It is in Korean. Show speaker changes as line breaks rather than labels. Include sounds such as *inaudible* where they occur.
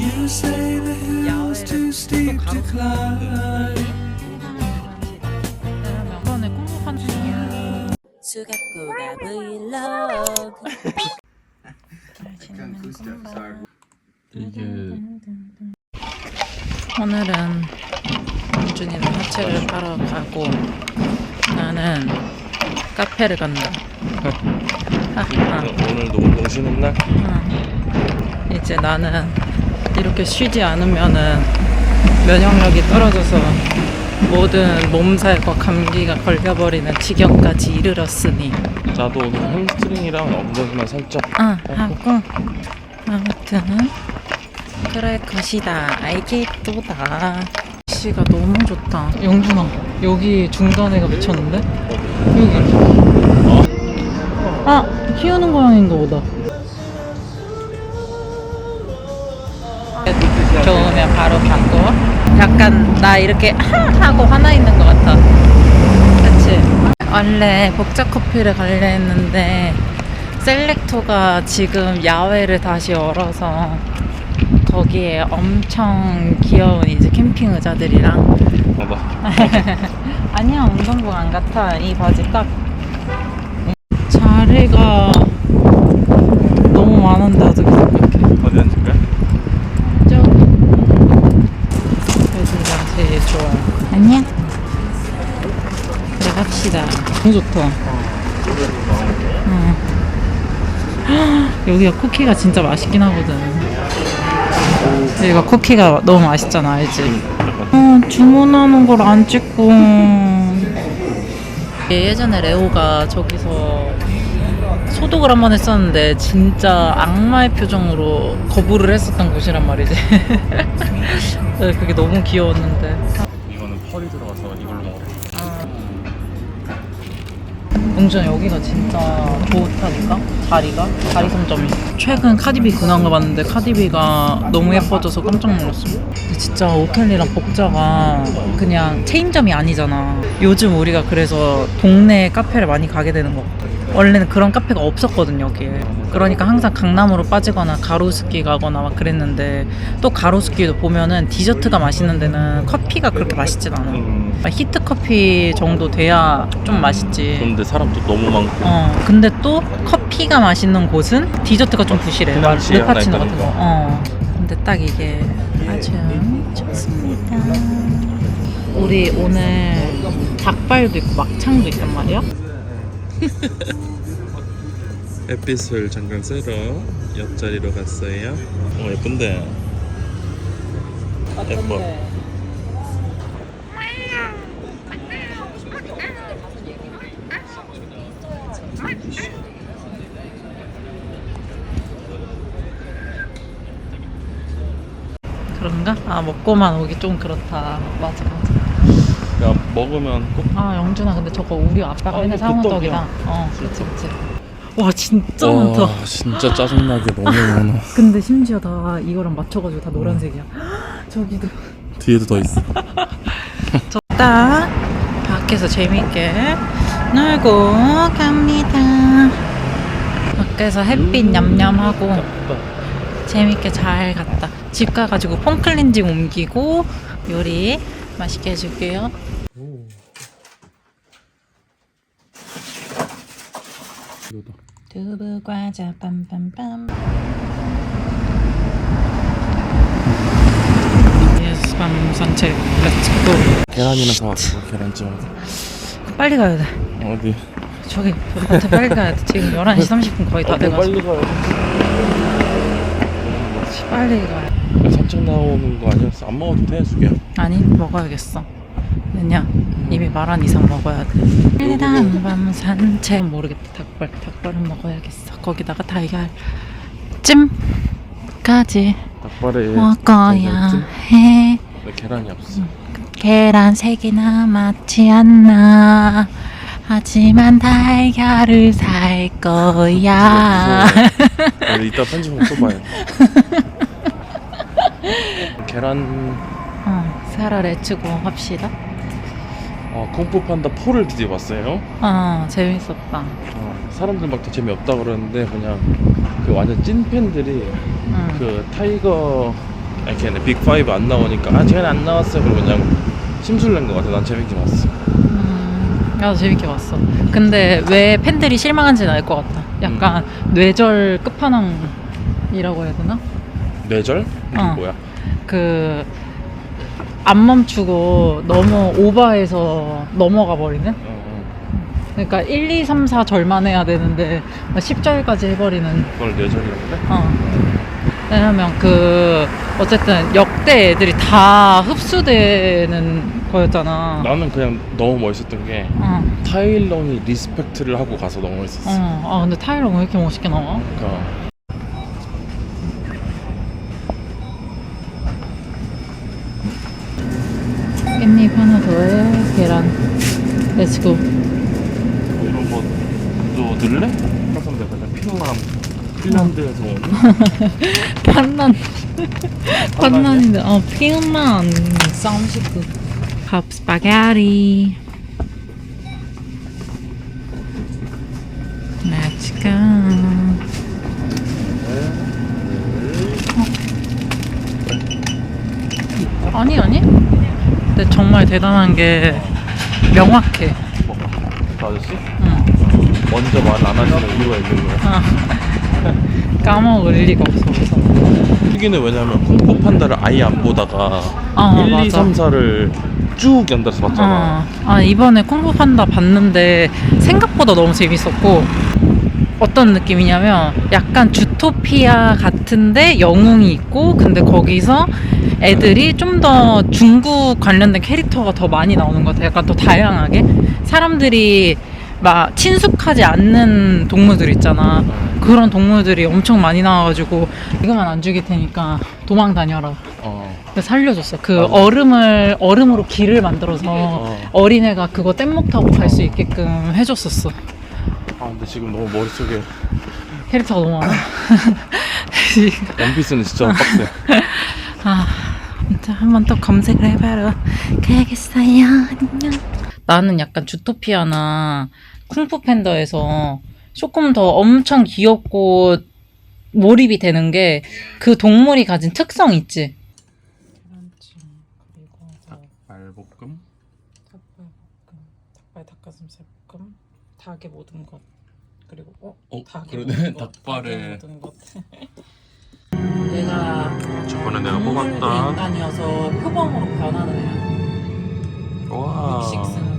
You say the hill's too steep to climb.
명언에 꽁목한 중이야.
수갑고가 브이로그
이게
오늘은 원준이는 하체를 하러 가고 나는 카페를 간다. 하하.
오늘도 운동 쉬는 날?
응. 이제 나는 이렇게 쉬지 않으면은 면역력이 떨어져서 모든 몸살과 감기가 걸려버리는 지경까지 이르렀으니.
나도 오늘 햄스트링이랑 엉덩이만 살짝
아 하고. 아무튼 그럴 것이다. 알겠도다. 날씨가 너무 좋다. 영준아 여기 중간에가 미쳤는데? 여기. 아 키우는 고양인가 보다 바로 바꿔 약간 나 이렇게 하 *laughs* 하고 화나 있는 것 같아. 그치? 원래 복자 커피를 가려 했는데 셀렉토가 지금 야외를 다시 열어서 거기에 엄청 귀여운 이제 캠핑 의자들이랑
봐봐. *laughs*
아니야 운동복 안 같아. 이 바지 딱. 자리가 너무 많은데 어떻게 생각해? 너무 좋다. 응. *gasps* 여기가 쿠키가 진짜 맛있긴 하거든. 여기가 쿠키가 너무 맛있잖아 알지? 어, 주문하는 걸 안 찍고. 예전에 레오가 저기서 소독을 한 번 했었는데 진짜 악마의 표정으로 거부를 했었던 곳이란 말이지. *laughs* 네, 그게 너무 귀여웠는데 용준 여기가 진짜 좋다니까? 자리가? 자리 선점이. 최근 카디비 근황 가봤는데 카디비가 너무 예뻐져서 깜짝 놀랐어 근데 진짜 오켈리랑 복자가 그냥 체인점이 아니잖아. 요즘 우리가 그래서 동네 카페를 많이 가게 되는 거 같아 원래는 그런 카페가 없었거든 여기에. 그러니까 항상 강남으로 빠지거나 가로수길 가거나 막 그랬는데 또 가로수길도 보면은 디저트가 맛있는 데는 커피가 그렇게 맛있진 않아
음,
히트 커피 정도 돼야 좀 맛있지.
그런데 사람도 너무 많고.
어 근데 또 커피가 맛있는 곳은 디저트가 좀 부실해.
그냥 지에 하나
르파치노 같은 거.
있다니까.
어. 근데 딱 이게 아주 좋습니다. 우리 오늘 닭발도 있고 막창도 있단 말이야 *laughs*
햇빛을 잠깐 쐬러 옆자리로 갔어요. 어 예쁜데? 예뻐.
그런가? 아 먹고만 오기 좀 그렇다. 맞아 맞아
야 먹으면 꼭
아 영준아 근데 저거 우리 아빠가
아,
맨날 사온
굿떡이야.
떡이다. 어 그치 그치. 와 진짜 많다.
와, 진짜 짜증나게 너무 많아. *laughs*
근데 심지어 다 이거랑 맞춰가지고 다 노란색이야. 저기도.
뒤에도 더 있어. *laughs*
좋다. 밖에서 재밌게 놀고 갑니다. 밖에서 햇빛 냠냠하고 재밌게 잘 갔다. 집 가가지고 폼클렌징 옮기고 요리 맛있게 해줄게요.
이거다
두부 과자 빰빰빰. 예스 밤 산책 렛츠고.
계란이나 사왔어 계란찜
빨리 가야 돼.
어디
저기 밭에 빨리 가야 돼. 지금 11시 30분 거의 다
어디
돼가지고.
빨리 가야
빨리 가야
돼 산책 나오는 거 아니었어? 안 먹어도 돼 수기야
아니 먹어야겠어 왜냐? 이미 말한 이상 먹어야 돼. 일단 밤 산책. 모르겠다. 닭발 닭발은 먹어야겠어. 거기다가 달걀 찜까지.
닭발에
먹어야
찜?
해.
왜 계란이 없어?
계란 세 개나 맞지 않나. 하지만 달걀을 살 거야.
우리 이따 편집은 또 봐요. 계란
어, 살아 레츠고 합시다
어, 쿵푸 판다 4를 드디어 봤어요
어 재밌었다
어, 사람들 막 더 재미없다 그러는데 그냥 그 완전 찐 팬들이
응.
그 타이거 아니 걔네 빅5 안 나오니까 아 쟤는 안 나왔어 그러고 그냥 심술 낸 것 같아 난 재밌게 봤어
음, 나도 재밌게 봤어. 근데 왜 팬들이 실망한지는 알 것 같다. 약간 뇌절 끝판왕이라고 해야 되나?
뇌절? 이게
어.
뭐야?
그 안 멈추고 너무 오버해서 넘어가 버리는?
어, 어.
그러니까 1, 2, 3, 4 절만 해야 되는데 10절까지 해버리는
그걸 뇌절이라고 그래?
어. 왜냐면 그 어쨌든 역대 애들이 다 흡수되는 거였잖아.
나는 그냥 너무 멋있었던 게
어.
타일런이 리스펙트를 하고 가서 너무 멋있었어
어. 아 근데 타이러가 왜 이렇게 멋있게 나와?
그러니까
깻잎 하나 더해 계란. 렛츠고.
뭐 이런 거또 넣을래? 항상 내가 핀람 핀란드에서 온 *laughs*
판란. 판란인데 어 핀란. 쌈식구. 밥 스파게티. Let's go. 아니 아니. 정말 대단한 게 명확해.
뭐, 저 아저씨?
응.
먼저 말 안 하시는 이유가 있는 거야
아. *laughs* 까먹을 리가 없어.
여기는 왜냐면 콩포 판다를 아예 안 보다가
아,
1, 2,
맞아.
3, 4를 쭉 연달아서 봤잖아
어. 아 이번에 콩푸 판다 봤는데 생각보다 너무 재밌었고 어떤 느낌이냐면 약간 주토피아 같은데 영웅이 있고 근데 거기서 애들이 좀 더 중국 관련된 캐릭터가 더 많이 나오는 것 같아. 약간 더 다양하게 사람들이 막 친숙하지 않는 동물들 있잖아. 그런 동물들이 엄청 많이 나와가지고 이거만 안 죽일 테니까 도망 다녀라.
어.
그래서 살려줬어. 그
맞아.
얼음을 얼음으로 길을 만들어서
어.
어린애가 그거 뗏목 타고 갈 수 있게끔 해줬었어.
아 근데 지금 너무 머릿속에
캐릭터가 너무 많아. *laughs*
원피스는 진짜 빡세 *laughs*
아, 아무튼 한번 또 검색을 해봐라. 가야겠어요. 안녕. 나는 약간 주토피아나 쿵푸 팬더에서 조금 더 엄청 귀엽고 몰입이 되는 게 그 동물이 가진 특성 있지. 계란찜 그리고
알볶음?
닭발볶음, 닭발 닭가슴살 볶음, 닭의 모든 것 그리고 어,
어, 그러네.
모든 것,
닭발에.
모든 것. *laughs* 내가
저번에 내가 뽑았던
인간이어서 표범으로 변하는 애야.
와
육식승